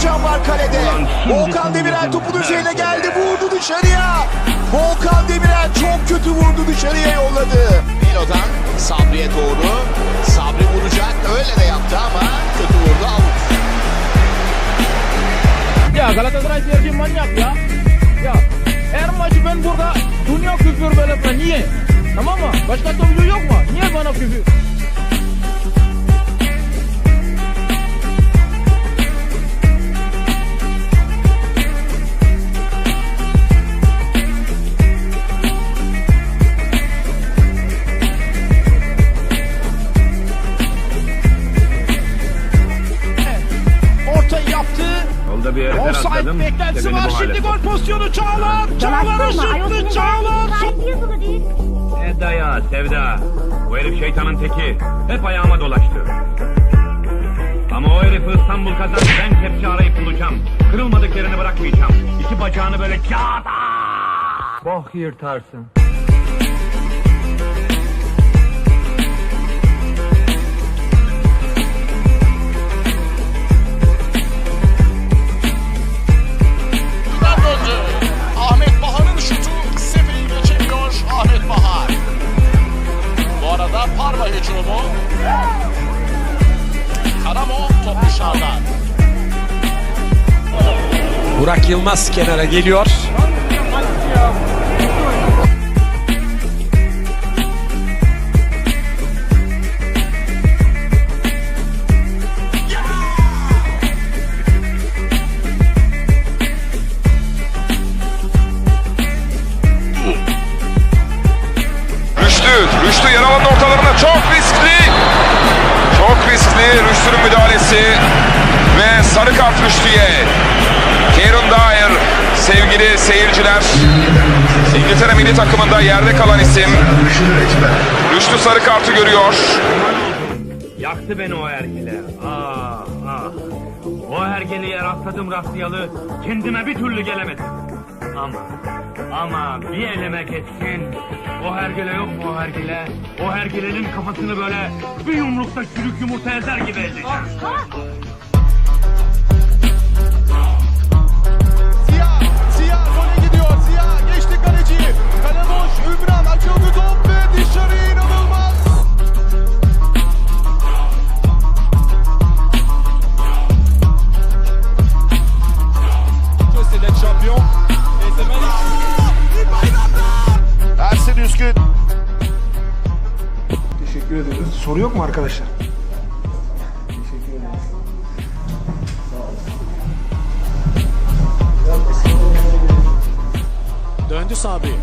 Volkan Babacan var kalede. Volkan Demirel topun üzerine geldi. Vurdu dışarıya. Volkan Demirel çok kötü vurdu dışarıya yolladı. Milo'dan Sabri'ye doğru. Sabri vuracak. Öyle de yaptı ama kötü vurdu. Avut. Ya Galatasaray seyirci manyak ya. Ya her maçı ben burada dünya küfür böyle yapma. Niye? Tamam mı? Başka topçu yok mu? Niye bana küfür? Bir yere Offside rastladım. beklentisi işte beni var. Şimdi gol pozisyonu Çağlar. Çağlar'a sıktı Çağlar. Gayet yazılı değil. Ne daya Sevda. Bu herif şeytanın teki. Hep ayağıma dolaştı. Ama o herifi İstanbul kazandı. Ben kepçe arayıp bulacağım. Kırılmadık yerini bırakmayacağım. İki bacağını böyle kağıt. Bok yırtarsın. Burak Yılmaz kenara geliyor. Rüştü, alanın ortalarında çok riskli. Çok riskli Rüştü'nün müdahalesi. Ve sarı kart Rüştü'ye. Kieran Dyer sevgili seyirciler. İngiltere milli takımında yerde kalan isim. Rüştü sarı kartı görüyor. Yaktı beni o hergele. Ah ah. O hergeleye rastladım rastlayalı kendime bir türlü gelemedim. Ama ama bir elime geçsin. O hergele yok mu o hergele? O hergelenin kafasını böyle bir yumrukta çürük yumurta ezer gibi ezeceğim. Soru yok mu arkadaşlar? Teşekkür ederiz. Döndü Sabri.